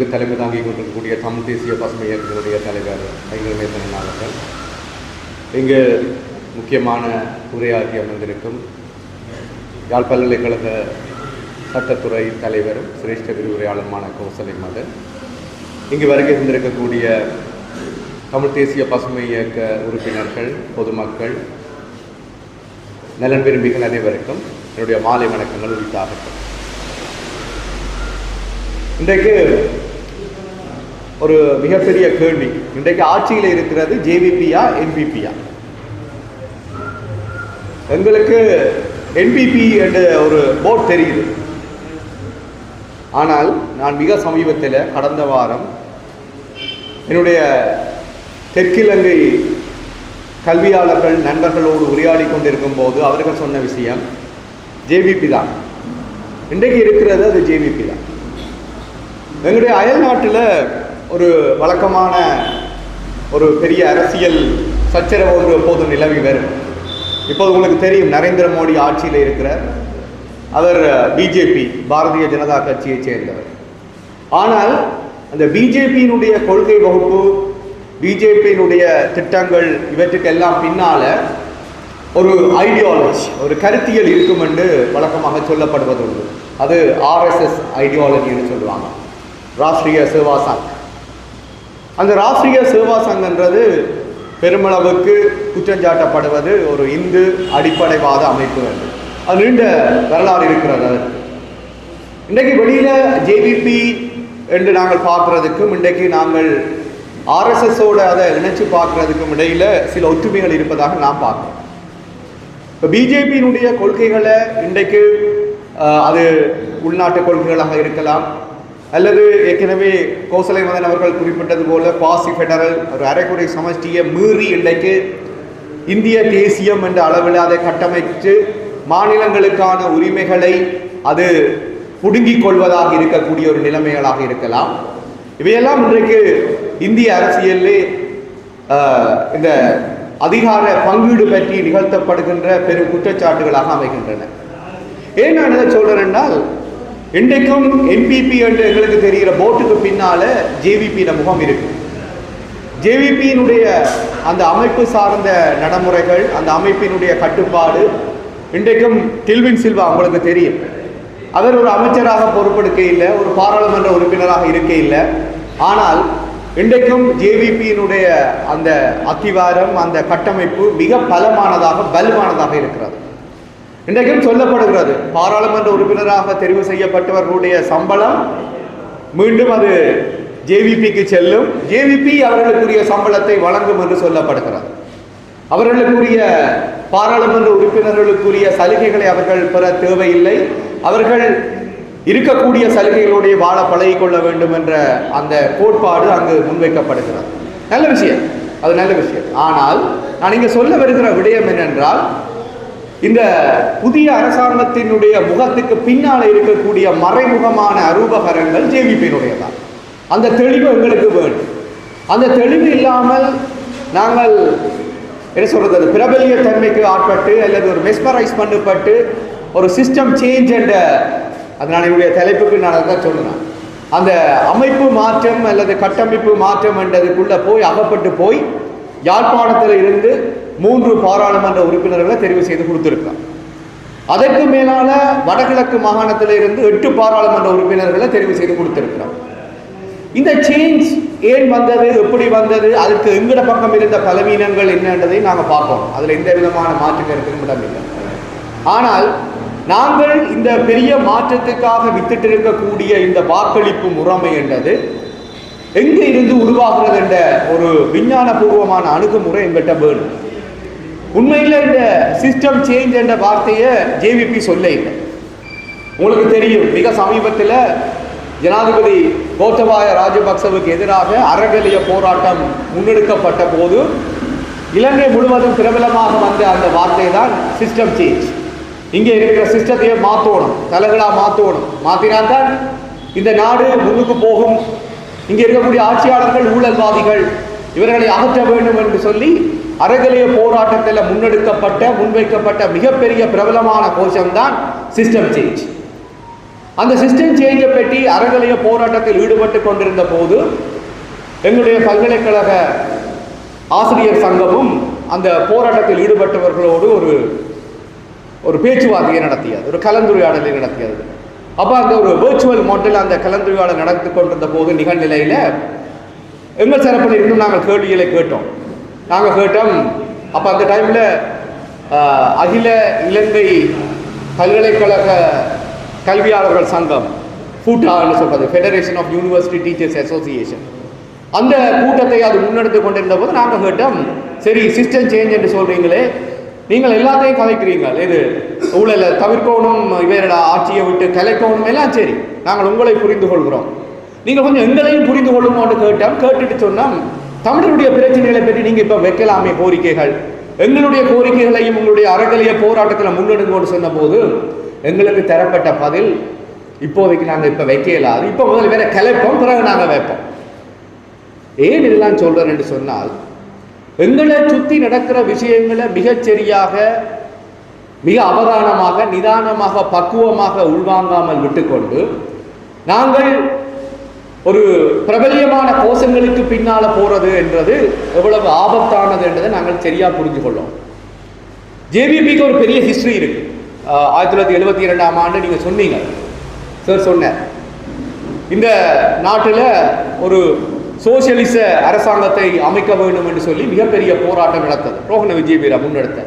நிகழ்வுகளுக்கு தலைமை தாங்கி கொண்டிருக்கக்கூடிய தமிழ் தேசிய பசுமை இயக்கத்தினுடைய தலைவர் ஐங்கர் அவர்கள். இங்கு முக்கியமான உரையாற்றி அமர்ந்திருக்கும் யாழ் பல்கலைக்கழக சட்டத்துறை தலைவரும் சிரேஷ்ட விரிவுரையாளருமான கௌசலை மதன். இங்கு வருகை தந்திருக்கக்கூடிய தமிழ் தேசிய பசுமை இயக்க உறுப்பினர்கள் பொதுமக்கள் நலன் விரும்பிகள் அனைவருக்கும் என்னுடைய மாலை வணக்கங்கள் உரித்தாகட்டும். இன்றைக்கு ஒரு மிகப்பெரிய கேள்வி. இன்றைக்கு ஆட்சியில் இருக்கிறது ஜேவிபியா என்பிபியா எங்களுக்கு என்பிபி என்ற ஒரு போர்ட் தெரியுது. ஆனால் நான் மிக சமீபத்தில் கடந்த வாரம் என்னுடைய தெற்கிலங்கை கல்வியாளர்கள் நண்பர்களோடு உரையாடி கொண்டிருக்கும் போது அவர்கள் சொன்ன விஷயம் ஜேவிபி தான். இன்றைக்கு இருக்கிறது அது ஜேவிபி தான். எங்களுடைய அயல் நாட்டில் ஒரு வழக்கமான ஒரு பெரிய அரசியல் சச்சரவு ஒன்று எப்போது நிலவி வரும். இப்போது உங்களுக்கு தெரியும் நரேந்திர மோடி ஆட்சியில் இருக்கிறார். அவர் பிஜேபி பாரதிய ஜனதா கட்சியைச் சேர்ந்தவர். ஆனால் அந்த பிஜேபியினுடைய கொள்கை வகுப்பு பிஜேபியினுடைய திட்டங்கள் இவற்றுக்கெல்லாம் பின்னால் ஒரு ஐடியாலஜி ஒரு கருத்தியல் இருக்கும் என்று வழக்கமாக சொல்லப்படுவதுண்டு. அது ஆர்எஸ்எஸ் ஐடியாலஜின்னு சொல்லுவாங்க. ராஷ்ட்ரிய சேவா அந்த ராஷ்டிரிய சேவா சங்கன்றது பெருமளவுக்கு குற்றஞ்சாட்டப்படுவது ஒரு இந்து அடிப்படைவாத அமைப்பு அது. நீண்ட வரலாறு இருக்கிறது அதற்கு இன்றைக்கு வெளியில் ஜேவிபி என்று நாங்கள் பார்க்குறதுக்கும் இன்றைக்கு நாங்கள் ஆர்எஸ்எஸோட அதை இணைச்சு பார்க்குறதுக்கும் இடையில் சில ஒற்றுமைகள் இருப்பதாக நாம் பார்க்கிறோம். இப்போ பிஜேபியினுடைய கொள்கைகளை இன்றைக்கு அது உள்நாட்டு கொள்கைகளாக இருக்கலாம் அல்லது ஏற்கனவே கோசலை மதன் அவர்கள் குறிப்பிட்டது போல பாசி ஃபெடரல் ஒரு அரைக்குறை சமஷ்டியை மீறி இன்றைக்கு இந்திய தேசியம் என்ற அளவில் அதை கட்டமைத்து மாநிலங்களுக்கான உரிமைகளை அது புடுங்கிக் கொள்வதாக இருக்கக்கூடிய ஒரு நிலைமைகளாக இருக்கலாம். இவையெல்லாம் இன்றைக்கு இந்திய அரசியலிலே இந்த அதிகார பங்கீடு பற்றி நிகழ்த்தப்படுகின்ற பெரும் குற்றச்சாட்டுகளாக அமைகின்றன. ஏன் நான் இதை சொல்றேன் என்றால் இன்றைக்கும் எம்பிபி என்று எங்களுக்கு தெரிகிற போட்டுக்கு பின்னால ஜேவிபியின முகம் இருக்கு. ஜேவிபியினுடைய அந்த அமைப்பு சார்ந்த நடைமுறைகள் அந்த அமைப்பினுடைய கட்டுப்பாடு இன்றைக்கும் டில்வின் சில்வா உங்களுக்கு தெரியும். அவர் ஒரு அமைச்சராக பொறுப்பெடுக்க இல்லை ஒரு பாராளுமன்ற உறுப்பினராக இருக்க இல்லை ஆனால் இன்றைக்கும் ஜேவிபியினுடைய அந்த அத்திவாரம் அந்த கட்டமைப்பு மிக பலமானதாக வலுவானதாக இருக்கிறது. இன்றைக்கும் சொல்லப்படுகிறது பாராளுமன்ற உறுப்பினராக தெரிவு செய்யப்பட்டவர்களுடைய சம்பளம் மீண்டும் அது ஜேவிபிக்கு செல்லும். ஜேவிபி அவர்களுக்குரிய சம்பளத்தை வழங்கும் என்று சொல்லப்படுகிறது. அவர்களுக்குரிய பாராளுமன்ற உறுப்பினர்களுக்குரிய சலுகைகளை அவர்கள் பெற தேவையில்லை. அவர்கள் இருக்கக்கூடிய சலுகைகளுடைய வாழ பழகி கொள்ள வேண்டும் என்ற அந்த கோட்பாடு அங்கு முன்வைக்கப்படுகிறது. நல்ல விஷயம். அது நல்ல விஷயம். ஆனால் நான் இங்கே சொல்ல வருகிற விடயம் என்னென்றால் இந்த புதிய அரசாங்கத்தினுடைய முகத்துக்கு பின்னால் இருக்கக்கூடிய மறைமுகமான அரூபகரங்கள் ஜேவிபியினுடையதான். அந்த தெளிவு எங்களுக்கு வேணும் அந்த தெளிவு இல்லாமல் நாங்கள் என்ன சொல்றது அது பிரபல்ய தன்மைக்கு ஆட்பட்டு அல்லது ஒரு மெஸ்மரைஸ் பண்ணப்பட்டு ஒரு சிஸ்டம் சேஞ்ச் என்ற அது நான் என்னுடைய தலைப்புக்கு நான் தான் சொல்லுறேன் அந்த அமைப்பு மாற்றம் அல்லது கட்டமைப்பு மாற்றம் என்றதுக்குள்ள போய் அகப்பட்டு போய் யாழ்ப்பாணத்தில் இருந்து மூன்று பாராளுமன்ற உறுப்பினர்களை தெரிவு செய்து கொடுத்துருக்கான் அதற்கு மேலான வடகிழக்கு மாகாணத்தில் இருந்து எட்டு பாராளுமன்ற உறுப்பினர்களை தெரிவு செய்து கொடுத்திருக்கிறோம் இந்த சேஞ்ச் ஏன் வந்தது? எப்படி வந்தது? அதுக்கு எங்கட பக்கம் இருந்த பலவீனங்கள் என்னன்றதை நாங்கள் பார்ப்போம் அதில் எந்த விதமான மாற்று கருத்துக்கும் இடமில்லை ஆனால் நாங்கள் இந்த பெரிய மாற்றத்துக்காக வித்திட்டு இருக்கக்கூடிய இந்த வாக்களிப்பு முறைமை என்றது எங்கே இருந்து உருவாகிறது என்ற ஒரு விஞ்ஞானபூர்வமான அணுகுமுறை எங்கிட்ட வேணும். உண்மையில் இந்த சிஸ்டம் சேஞ்ச் என்ற வார்த்தையை ஜேவிபி சொல்ல இல்லை. உங்களுக்கு தெரியும் மிக சமீபத்தில் ஜனாதிபதி கோத்தபாய ராஜபக்சவுக்கு எதிராக அறகலிய போராட்டம் முன்னெடுக்கப்பட்ட போது இலங்கை முழுவதும் பிரபலமாக வந்த அந்த வார்த்தை தான் சிஸ்டம் சேஞ்ச் இங்கே இருக்கிற சிஸ்டத்தையே மாற்றணும் தலைகளாக மாற்றணும் மாற்றினால்தான் இந்த நாடு முன்னுக்கு போகும். இங்கே இருக்கக்கூடிய ஆட்சியாளர்கள் ஊழல்வாதிகள் இவர்களை அகற்ற வேண்டும் என்று சொல்லி அறகலிய போராட்டத்தில் முன்னெடுக்கப்பட்ட முன்வைக்கப்பட்ட மிகப்பெரிய பிரபலமான கோஷம்தான் சிஸ்டம் சேஞ்ச் அந்த சிஸ்டம் சேஞ்சை பற்றி அறகலைய போராட்டத்தில் ஈடுபட்டு கொண்டிருந்த போது எங்களுடைய பல்கலைக்கழக ஆசிரியர் சங்கமும் அந்த போராட்டத்தில் ஈடுபட்டவர்களோடு ஒரு ஒரு பேச்சுவார்த்தையை நடத்தியது ஒரு கலந்துரையாடலை நடத்தியது. அப்போ அந்த ஒரு வேர்ச்சுவல் மாடல் அந்த கலந்துரையாடல் நடந்து கொண்டிருந்த போது நிகழ்நிலையில் எங்கள் சிறப்பில் இருந்தும் நாங்கள் கேள்விகளை கேட்டோம். நாங்கள் கேட்டோம். அப்போ அந்த டைமில் அகில இலங்கை பல்கலைக்கழக கல்வியாளர்கள் சங்கம் ஃபூட்டான்னு சொல்கிறது federation of university teachers association அந்த கூட்டத்தை அது முன்னெடுத்து கொண்டிருந்த போது நாங்கள் கேட்டோம் சரி சிஸ்டம் சேஞ்ச் என்று சொல்கிறீங்களே நீங்கள் எல்லாத்தையும் கலைக்கிறீங்க இது ஊழலை தவிர்க்கணும் இவரோட ஆட்சியை விட்டு கலைக்கணும் எல்லாம் சரி. நாங்கள் உங்களை புரிந்து கொள்கிறோம். நீங்கள் கொஞ்சம் எங்களையும் புரிந்து கொள்ளுமோன்னு கேட்டோம். கேட்டுட்டு சொன்னோம் தமிழருடைய பிரச்சனைகளை பற்றி நீங்கள் இப்போ வைக்கலாமே கோரிக்கைகள். எங்களுடைய கோரிக்கைகளையும் உங்களுடைய அறகலைய போராட்டத்தில் முன்னெடுங்கன்னு சொன்னபோது எங்களுக்கு தரப்பட்ட பதில் இப்போதைக்கு நாங்கள் இப்போ வைக்க இல்லாது இப்போ முதல் வேற கலைப்போம் பிறகு நாங்கள் வைப்போம். ஏன் இதெல்லாம் சொல்றேன் என்று சொன்னால் எங்களை சுற்றி நடக்கிற விஷயங்களை மிகச்சரியாக மிக அவதானமாக நிதானமாக பக்குவமாக உள்வாங்காமல் விட்டுக்கொண்டு நாங்கள் ஒரு பிரபல்யமான கோஷங்களுக்கு பின்னால போறது என்றது எவ்வளவு ஆபத்தானது என்றதை நாங்கள் சரியா புரிஞ்சு கொள்ளோம் ஜேபிபிக்கு ஒரு பெரிய ஹிஸ்டரி இருக்கு. ஆயிரத்தி தொள்ளாயிரத்தி எழுபத்தி இரண்டாம் ஆண்டு நீங்க சொன்னீங்க. சார் சொன்னேன் இந்த நாட்டில் ஒரு சோசியலிச அரசாங்கத்தை அமைக்க வேண்டும் என்று சொல்லி மிகப்பெரிய போராட்டம் நடத்தது. ரோஹன விஜயபீரா முன்னெடுத்த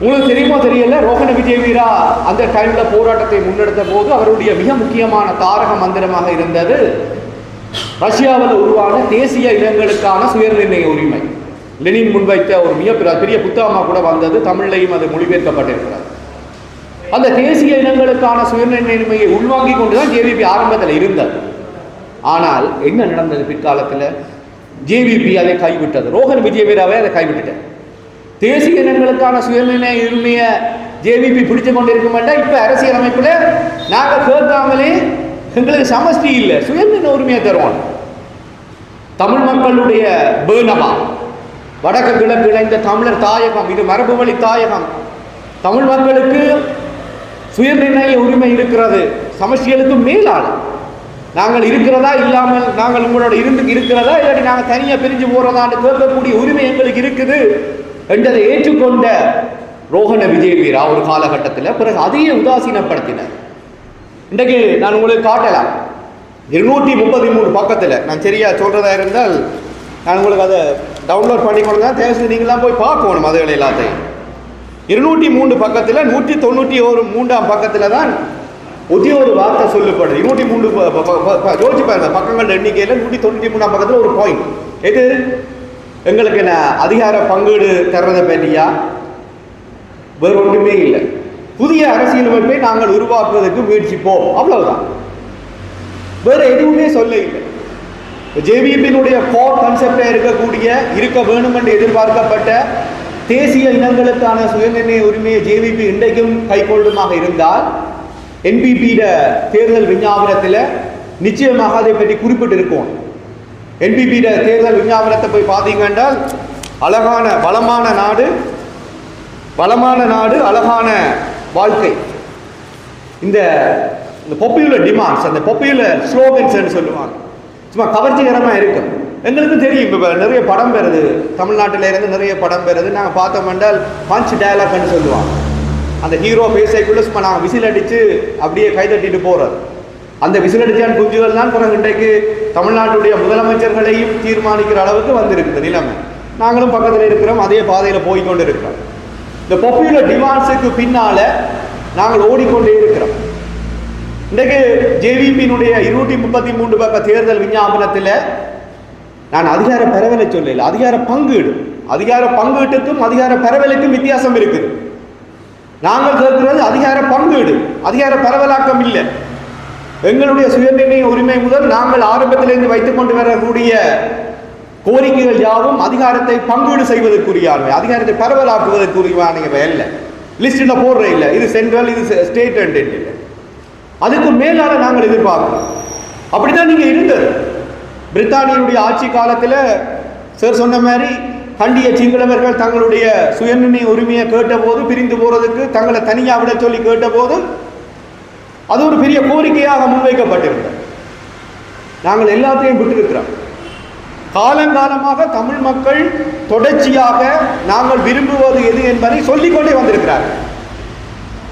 உங்களுக்கு தெரியுமோ தெரியல? ரோஹண விஜயவீரா அந்த டைம்ல போராட்டத்தை முன்னெடுத்த போது அவருடைய மிக முக்கியமான தாரக மந்திரமாக இருந்தது. ரஷ்யாவில் உருவான தேசிய இனங்களுக்கான சுயநிர்ணய உரிமை. லெனின் முன்வைத்த ஒரு மிக பெரிய- பெரிய புத்தகமாக கூட வந்தது. தமிழ்லையும் அது மொழிபெயர்க்கப்பட்டிருக்கிறது. அந்த தேசிய இனங்களுக்கான சுயநிர்ணயமையை உள்வாங்கி கொண்டுதான் ஜேவிபி ஆரம்பத்தில் இருந்தது. ஆனால் என்ன நடந்தது பிற்காலத்தில்? ஜேவிபி அதை கைவிட்டது. ரோஹன் விஜயவீராவே அதை கைவிட்டுட்டார். தேசிய இனங்களுக்கான சுயநிர்ணய உரிமையை ஜேவிபி பிடிச்சு கொண்டிருக்க மாட்டா இப்போ அரசியல் அமைப்பில் நாங்கள் கேட்காமலே எங்களுக்கு சமஷ்டி இல்லை. சுயநிர்ணய உரிமையை தருவோம். தமிழ் மக்களுடைய பேனமா? வடக்கு கிழக்கு இணைந்த தமிழர் தாயகம் இது மரபு வழி தாயகம். தமிழ் மக்களுக்கு சுயநிர்ணய உரிமை இருக்கிறது. சமஸ்டிகளுக்கு மேலான நாங்கள் இருக்கிறதா இல்லாமல் நாங்கள் உங்களோட இருந்து இருக்கிறதா இல்லாட்டி நாங்கள் தனியாக பிரிஞ்சு போறதான்னு கேட்கக்கூடிய உரிமை எங்களுக்கு இருக்குது. என்றதை ஏற்றுக்கொண்ட ரோஹண விஜயவீரா ஒரு காலகட்டத்தில் பிறகு அதையே உதாசீனப்படுத்தினார். இன்றைக்கு நான் உங்களுக்கு காட்டலாம். இருநூற்றி முப்பத்தி மூணு பக்கத்தில் நான் சரியாக சொல்கிறதா இருந்தால் நான் உங்களுக்கு அதை டவுன்லோட் பண்ணி கொடுங்க தேவை நீங்களாம் போய் பார்க்கணும் அதுகள் எல்லாத்தையும். இருநூற்றி மூன்று பக்கத்தில் நூற்றி தொண்ணூற்றி ஒரு மூன்றாம் பக்கத்தில் தான் ஒரே ஒரு வார்த்தை சொல்லப்படுது. இருநூற்றி மூன்று ப- ப- யோசிச்சு பாருங்க பக்கங்கள் எண்ணிக்கையில் நூற்றி தொண்ணூற்றி மூணாம் பக்கத்தில் ஒரு பாயிண்ட் எது? எங்களுக்கு என்ன அதிகார பங்கீடு தர்றதை பற்றியா? வேறு ஒன்றுமே இல்லை. புதிய அரசியலமைப்பை நாங்கள் உருவாக்குவதற்கு முயற்சிப்போம். அவ்வளவுதான். வேற எதுவுமே சொல்ல இல்லை ஜேவிபியினுடைய கோர் கான்செப்டா இருக்கக்கூடிய இருக்க வேணும் என்று எதிர்பார்க்கப்பட்ட தேசிய இனங்களுக்கான சுயநிர்ணய உரிமையை ஜேவிபி இன்றைக்கும் கைக்கொள்ளுமாக இருந்தால் என்பிபியிட தேர்தல் விஞ்ஞாபனத்தில் நிச்சயமாக அதை பற்றி குறிப்பிட்டிருக்கோம் என்பிபியிட தேர்தல் விஞ்ஞாபனத்தை போய் பார்த்தீங்க என்றால் அழகான வளமான நாடு வளமான நாடு அழகான வாழ்க்கை. இந்த இந்த பாப்புலர் டிமாண்ட்ஸ் அந்த பாப்புலர் ஸ்லோகன்ஸ்னு சொல்லுவாங்க. சும்மா கவர்ச்சிகரமாக இருக்கும். எங்களுக்கும் தெரியும் இப்போ நிறைய படம் பெறுது தமிழ்நாட்டில் இருந்து நிறைய படம் பெறுது நாங்கள் பார்த்தோம் என்றால் பஞ்ச் டயலாக்னு சொல்லுவாங்க. அந்த ஹீரோ பேசைக்குள்ளே சும்மா நாங்கள் விசில் அடித்து அப்படியே கைதட்டிட்டு போகிறது அந்த விசிலடிச்சான் குஞ்சுகள் தான் பிறகு இன்றைக்கு தமிழ்நாட்டுடைய முதலமைச்சர்களையும் தீர்மானிக்கிற அளவுக்கு வந்திருக்குது நிலைமை. நாங்களும் பக்கத்தில் இருக்கிறோம் அதே பாதையில் போய்க்கொண்டு இருக்கிறோம் இந்த பொப்புலர் டிமாண்ட்ஸுக்கு பின்னால நாங்கள் ஓடிக்கொண்டே இருக்கிறோம். இன்றைக்கு ஜேவிபியினுடைய இருநூற்றி முப்பத்தி மூன்று பக்க தேர்தல் விஞ்ஞாபனத்தில் நான் அதிகார பரவலை சொல்லல அதிகார பங்கீடு. அதிகார பங்கீட்டுக்கும் அதிகார பரவலுக்கும் வித்தியாசம் இருக்குது. நாங்கள் கேட்கிறது அதிகார பங்கீடு அதிகார பரவலாக்கம் இல்லை. எங்களுடைய சுயநிர்ணய உரிமை முதல் நாங்கள் ஆரம்பத்திலிருந்து வைத்துக் கொண்டு வரக்கூடிய கோரிக்கைகள் யாவும் அதிகாரத்தை பங்கீடு செய்வதற்குரியானவை. அதிகாரத்தை பரவலாக்குவதற்குரியவானவை அல்ல. லிஸ்டில் போடுற இல்லை. இது சென்ட்ரல் இது ஸ்டேட் அண்ட் இல்லை. அதுக்கு மேலால நாங்கள் எதிர்பார்க்கிறோம். அப்படிதான் நீங்க இருந்தது. பிரித்தானியனுடைய ஆட்சி காலத்தில் சார் சொன்ன மாதிரி கண்டிய சிங்களவர்கள் தங்களுடைய சுயநிர்ணய உரிமையை கேட்டபோது பிரிந்து போறதுக்கு தங்களை தனியாக விட சொல்லி கேட்டபோதும் அது ஒரு பெரிய கோரிக்கையாக முன்வைக்கப்பட்டிருந்தது. நாங்கள் எல்லாத்தையும் விட்டிருக்கிறோம். காலங்காலமாக தமிழ் மக்கள் தொடர்ச்சியாக நாங்கள் விரும்புவது எது என்பதை சொல்லிக்கொண்டே வந்திருக்கிறார்கள்.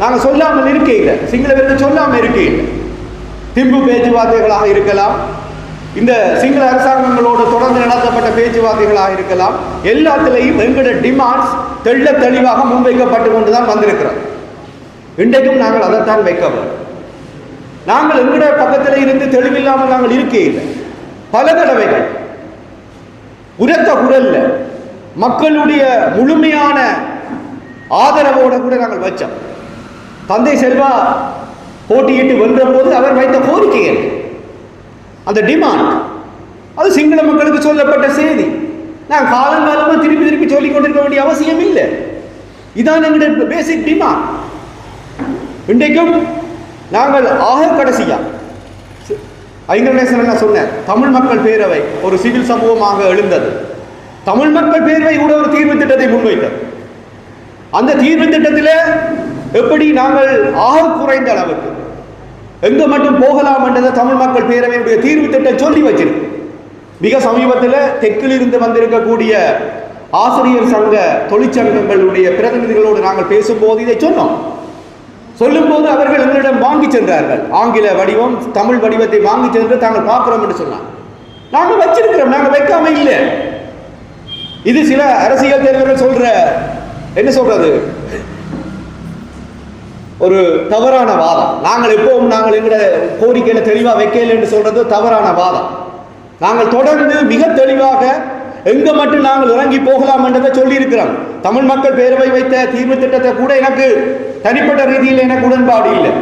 நாங்கள் சொல்லாமல் இருக்க இல்லை சிங்களவர்கள் சொல்லாமல் இருக்க இல்லை திம்பு பேச்சுவார்த்தைகளாக இருக்கலாம். இந்த சிங்கள அரசாங்கங்களோடு தொடர்ந்து நடத்தப்பட்ட பேச்சுவார்த்தைகளாக இருக்கலாம். எல்லாத்திலையும் எங்களோட டிமாண்ட்ஸ் தெள்ள தெளிவாக முன்வைக்கப்பட்டு கொண்டு தான் வந்திருக்கிறோம். இன்றைக்கும் நாங்கள் அதைத்தான் வைக்க வேண்டும். நாங்கள் எங்கட பக்கத்தில் இருந்து தெளிவில்லாமல் நாங்கள் இருக்கே இல்லை பல தடவைகள். உரத்த குரல்ல மக்களுடைய முழுமையான ஆதரவோட கூட நாங்கள் வச்சோம். தந்தை செல்வா போட்டியிட்டு வென்ற போது அவர் வைத்த கோரிக்கை அந்த டிமாண்ட் அது சிங்கள மக்களுக்கு சொல்லப்பட்ட செய்தி. நான் காலங்காலமாக திருப்பி திருப்பி சொல்லிக் கொண்டிருக்க வேண்டிய அவசியம் இல்லை இதான் எங்களுடைய பேசிக் டிமாண்ட் இன்றைக்கும் நாங்கள் ஆக கடைசியா ஐங்கரநேசன் என்ன சொன்னேன் தமிழ் மக்கள் பேரவை ஒரு சிவில் சமூகமாக எழுந்தது. தமிழ் மக்கள் பேரவை கூட ஒரு தீர்வு திட்டத்தை முன்வைத்தது. அந்த தீர்வு திட்டத்தில் எப்படி நாங்கள் ஆக குறைந்த அளவுக்கு எங்க மட்டும் போகலாம் என்றதை தமிழ் மக்கள் பேரவையுடைய தீர்வு திட்டம் சொல்லி வச்சிருக்கு. மிக சமீபத்தில் தெற்கில் இருந்து வந்திருக்கக்கூடிய ஆசிரியர் சங்க தொழிற்சங்கங்களுடைய பிரதிநிதிகளோடு நாங்கள் பேசும்போது இதை சொன்னோம். சொல்லும்போது அவர்கள் எங்களிடம் வாங்கி சென்றார்கள். ஆங்கில வடிவம் தமிழ் வடிவத்தை வாங்கி சென்று தாங்கள் பார்க்கிறோம் என்று சொன்னாங்க நாங்கள் வச்சிருக்கிறோம் நாங்கள் வைக்காம இல்லை. இது சில அரசியல் தலைவர்கள் சொல்ற என்ன சொல்றது? ஒரு தவறான வாதம். நாங்கள் எப்பவும் நாங்கள் எங்களோட கோரிக்கையில தெளிவா வைக்கல என்று சொல்றது தவறான வாதம். நாங்கள் தொடர்ந்து மிக தெளிவாக எங்க மட்டும் நாங்கள் இறங்கி போகலாம் என்றதை சொல்லி இருக்கிறோம் தமிழ் மக்கள் பேரவை வைத்த தீர்வு திட்டத்தை கூட எனக்கு தனிப்பட்ட ரீதியில் எனக்கு உடன்பாடு இல்லை.